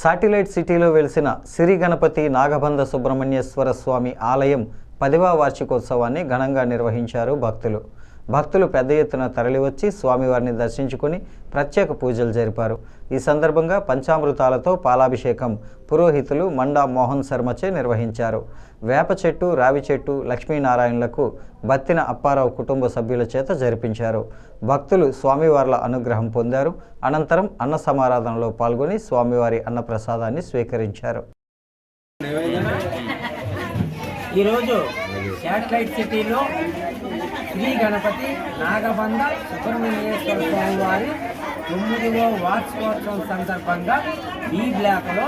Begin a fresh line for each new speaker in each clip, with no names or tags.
Satellite సిటీలో వెలిసిన సిరి గణపతి నాగబంధ సుబ్రహ్మణ్యేశ్వర స్వామి ఆలయం పదివ వార్షికోత్సవాన్ని ఘనంగా నిర్వహించారు భక్తులు. భక్తులు పెద్ద ఎత్తున తరలివచ్చి స్వామివారిని దర్శించుకుని ప్రత్యేక పూజలు జరిపారు. ఈ సందర్భంగా పంచామృతాలతో పాలాభిషేకం పురోహితులు మండా మోహన్ శర్మచే నిర్వహించారు. వేప చెట్టు రావి చెట్టు లక్ష్మీనారాయణలకు బత్తిన అప్పారావు కుటుంబ సభ్యుల చేత జరిపించారు. భక్తులు స్వామివార్ల అనుగ్రహం పొందారు. అనంతరం అన్న సమారాధనలో పాల్గొని స్వామివారి అన్నప్రసాదాన్ని స్వీకరించారు.
ఈరోజు శాటిలైట్ సిటీలో శ్రీ గణపతి నాగబంధ సుబ్రహ్మణ్యేశ్వర స్వామి వారి తొమ్మిదవ వార్షికోత్సవం సందర్భంగా ఈ బ్లాక్లో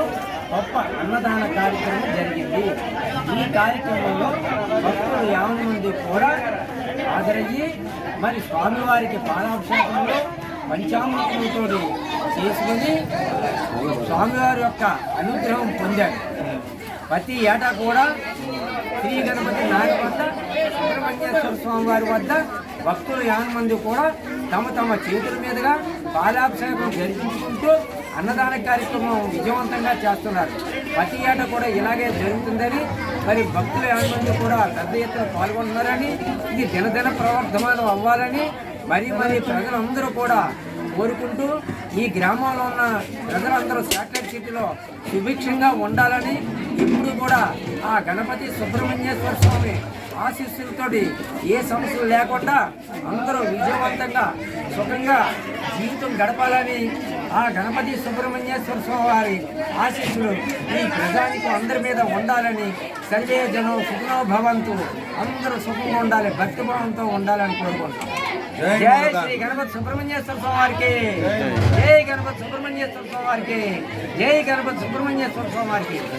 గొప్ప అన్నదాన కార్యక్రమం జరిగింది. ఈ కార్యక్రమంలో భక్తులు యాభై మంది కూడా హాజరయ్యి మరి స్వామివారికి పాలాభిషేకంలో పంచామృతులతో చేసుకుని స్వామివారి యొక్క అనుగ్రహం పొందాడు ప్రతి ఏటా కూడా శ్రీ గణపతి నాగవద్ద సుబ్రహ్మణ్యేశ్వర స్వామి వారి వద్ద భక్తులు యాన మంది కూడా తమ తమ చేతుల మీదుగా పాలాభిషేకం జరిపించుకుంటూ అన్నదాన కార్యక్రమం విజయవంతంగా చేస్తున్నారు. ప్రతి ఏటా కూడా ఇలాగే జరుగుతుందని మరి భక్తులు యాన మంది కూడా పెద్ద ఎత్తున పాల్గొంటున్నారని ఇది దినదిన ప్రవర్ధమానం అవ్వాలని మరి మరి ప్రజలందరూ కూడా కోరుకుంటూ ఈ గ్రామంలో ఉన్న ప్రజలందరూ శాటిలైట్ సిటీలో సుభిక్షంగా ఉండాలని ఇప్పుడు కూడా ఆ గణపతి సుబ్రహ్మణ్యేశ్వర స్వామి ఆశీస్సులతోటి ఏ సమస్యలు లేకుండా అందరూ విజయవంతంగా సుఖంగా జీవితం గడపాలని ఆ గణపతి సుబ్రహ్మణ్యేశ్వర స్వామి వారి ఆశీస్సులు ఈ ప్రజానికి అందరి మీద ఉండాలని సర్వే జనం సుఖనో భవంతు. అందరూ సుఖంగా ఉండాలి భక్తిభావంతో ఉండాలని కోరుకుంటాం జై శ్రీ గణపతి సుబ్రహ్మణ్యేశ్వర స్వామి వారికి. జై గణపతి సుబ్రహ్మణ్యేశ్వర స్వామి వారికి. జై గణపతి సుబ్రహ్మణ్యేశ్వర స్వామి వారికి.